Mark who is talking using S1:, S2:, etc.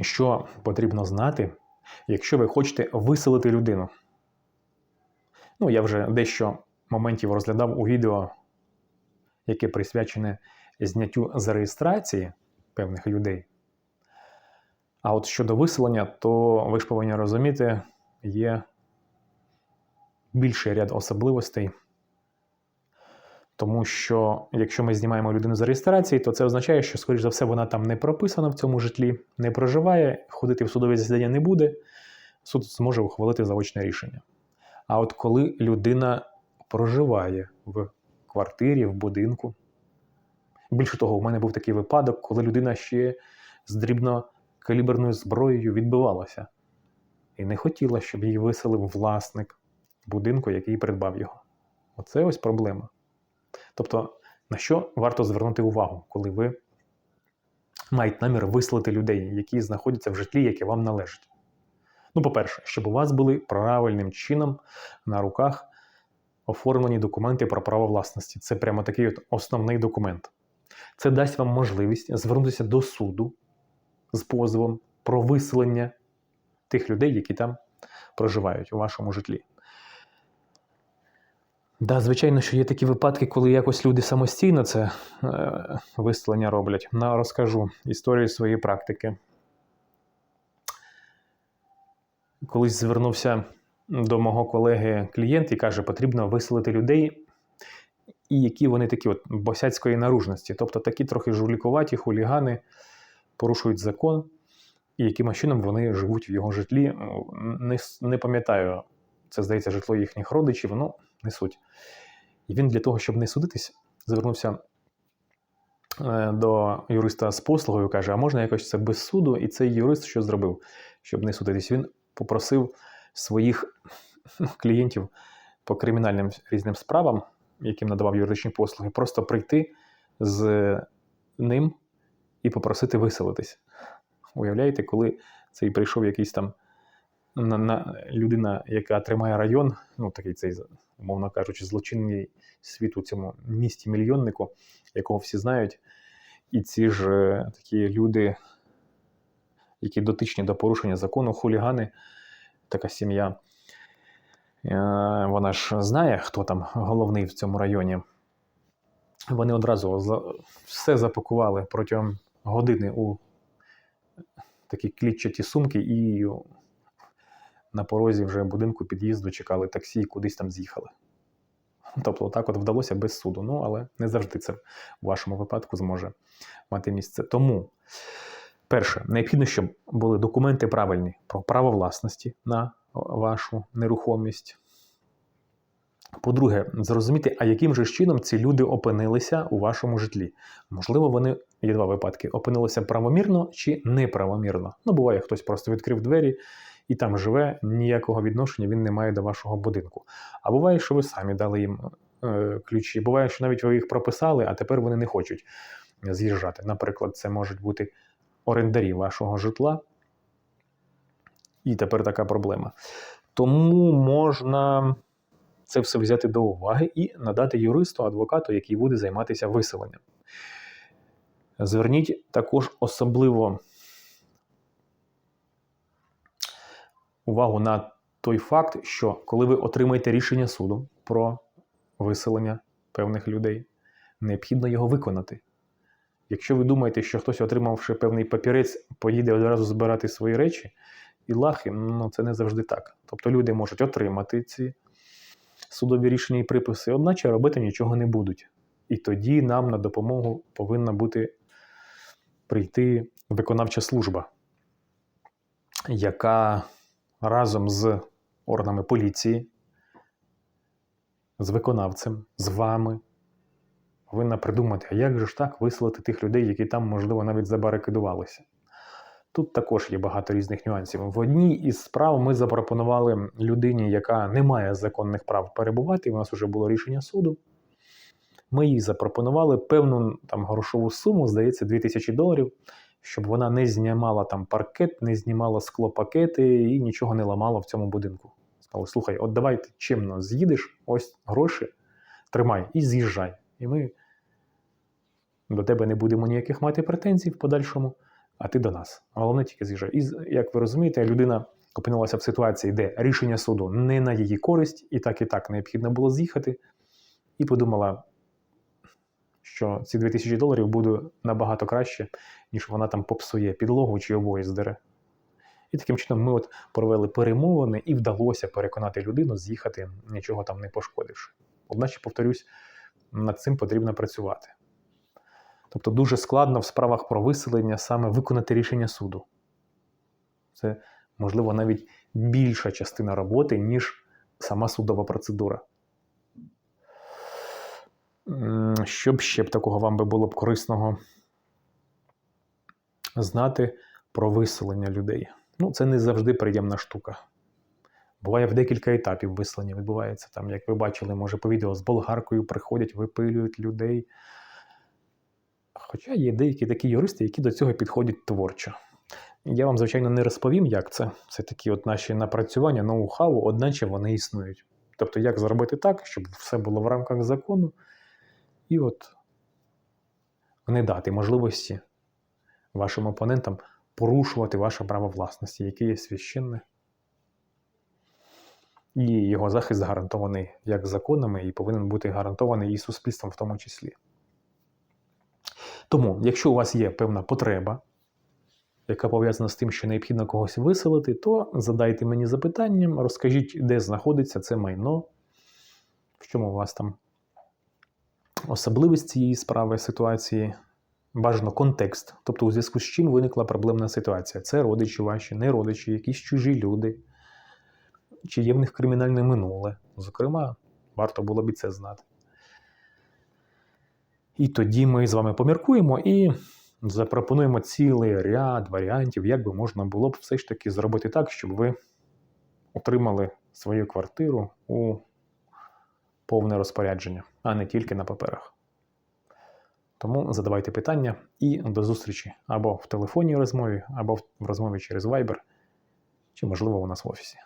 S1: Що потрібно знати, якщо ви хочете виселити людину? Ну, я вже дещо моментів розглядав у відео, яке присвячене зняттю з реєстрації певних людей. А от щодо виселення, то ви ж повинні розуміти, є більший ряд особливостей. Тому що якщо ми знімаємо людину з реєстрації, то це означає, що, скоріш за все, вона там не прописана в цьому житлі, не проживає, ходити в судове засідання не буде, суд зможе ухвалити заочне рішення. А от коли людина проживає в квартирі, в будинку, більше того, у мене був такий випадок, коли людина ще з дрібнокаліберною зброєю відбивалася і не хотіла, щоб її виселив власник будинку, який придбав його. Оце ось проблема. Тобто, на що варто звернути увагу, коли ви маєте намір виселити людей, які знаходяться в житлі, яке вам належить? Ну, по-перше, щоб у вас були правильним чином на руках оформлені документи про право власності. Це прямо такий от основний документ. Це дасть вам можливість звернутися до суду з позовом про виселення тих людей, які там проживають у вашому житлі. Да, звичайно, що є такі випадки, коли якось люди самостійно це е, виселення роблять. На розкажу історію своєї практики. Колись звернувся до мого колеги клієнт і каже, потрібно виселити людей, і які вони такі от босяцької наружності, тобто такі трохи жулікуваті, хулігани, порушують закон, і яким чином вони живуть в його житлі. Не, не пам'ятаю, це здається, житло їхніх родичів, ну, не суть. І він для того, щоб не судитись, звернувся е, до юриста з послугою, каже: а можна якось це без суду? І цей юрист що зробив, щоб не судитись? Він попросив своїх клієнтів по кримінальним різним справам, яким надавав юридичні послуги, просто прийти з ним і попросити виселитись. Уявляєте, коли цей прийшов якийсь там на, на людина, яка тримає район, ну такий цей, умовно кажучи, злочинний світ у цьому місті мільйоннику, якого всі знають, і ці ж е, такі люди, які дотичні до порушення закону, хулігани, така сім'я. Е, Вона ж знає, хто там головний в цьому районі. Вони одразу все запакували протягом години у такі клітчаті сумки і на порозі вже будинку під'їзду чекали таксі і кудись там з'їхали. Тобто, так от вдалося без суду. Ну, але не завжди це в вашому випадку зможе мати місце. Тому, перше, необхідно, щоб були документи правильні про право власності на вашу нерухомість. По-друге, зрозуміти, а яким же чином ці люди опинилися у вашому житлі. Можливо, вони є два випадки: опинилися правомірно чи неправомірно. Ну, буває, хтось просто відкрив двері і там живе, ніякого відношення він не має до вашого будинку. А буває, що ви самі дали їм е, ключі. Буває, що навіть ви їх прописали, а тепер вони не хочуть з'їжджати. Наприклад, це можуть бути орендарі вашого житла. І тепер така проблема. Тому можна це все взяти до уваги і надати юристу, адвокату, який буде займатися виселенням. Зверніть також особливо увагу на той факт, що коли ви отримаєте рішення суду про виселення певних людей, необхідно його виконати. Якщо ви думаєте, що хтось, отримавши певний папірець, поїде одразу збирати свої речі і лахи, ну це не завжди так. Тобто люди можуть отримати ці судові рішення і приписи, одначе робити нічого не будуть. І тоді нам на допомогу повинна бути прийти виконавча служба, яка разом з органами поліції, з виконавцем, з вами повинна придумати, а як же ж так виселити тих людей, які там, можливо, навіть забарикадувалися. Тут також є багато різних нюансів. В одній із справ ми запропонували людині, яка не має законних прав перебувати, у нас вже було рішення суду. Ми їй запропонували певну там грошову суму, здається, 2000 доларів, щоб вона не знімала там паркет, не знімала склопакети і нічого не ламала в цьому будинку. Сказали, слухай, от давай ти чимно з'їдеш, ось гроші, тримай і з'їжджай. І ми до тебе не будемо ніяких мати претензій в подальшому. а ти до нас. Головне тільки з'їжджай. І як ви розумієте, людина опинилася в ситуації, де рішення суду не на її користь, і так і так необхідно було з'їхати, і подумала, що ці 2000 доларів буде набагато краще, ніж вона там попсує підлогу чи обої здере. І таким чином ми от провели перемовини і вдалося переконати людину з'їхати, нічого там не пошкодивши. Одначе, повторюсь, над цим потрібно працювати. Тобто дуже складно в справах про виселення саме виконати рішення суду. Це, можливо, навіть більша частина роботи, ніж сама судова процедура. Що б ще б такого вам би було б корисного знати про виселення людей? Ну, це не завжди приємна штука. Буває в декілька етапів виселення відбувається. Там, як ви бачили, може, по відео з болгаркою приходять, випилюють людей. Хоча є деякі такі юристи, які до цього підходять творчо. Я вам, звичайно, не розповім, як це. Це такі от наші напрацювання, ноу-хау, одначе вони існують. Тобто, як зробити так, щоб все було в рамках закону, і от не дати можливості вашим опонентам порушувати ваше право власності, яке є священне. І його захист гарантований як законами і повинен бути гарантований і суспільством в тому числі. Тому, якщо у вас є певна потреба, яка пов'язана з тим, що необхідно когось виселити, то задайте мені запитання, розкажіть, де знаходиться це майно, в чому у вас там особливість цієї справи, ситуації, бажано контекст, тобто у зв'язку з чим виникла проблемна ситуація. Це родичі ваші, не родичі, якісь чужі люди, чи є в них кримінальне минуле. Зокрема, варто було б і це знати. І тоді ми з вами поміркуємо і запропонуємо цілий ряд варіантів, як би можна було б все ж таки зробити так, щоб ви отримали свою квартиру у повне розпорядження, а не тільки на паперах. Тому задавайте питання і до зустрічі або в телефонній розмові, або в розмові через Viber, чи, можливо, у нас в офісі.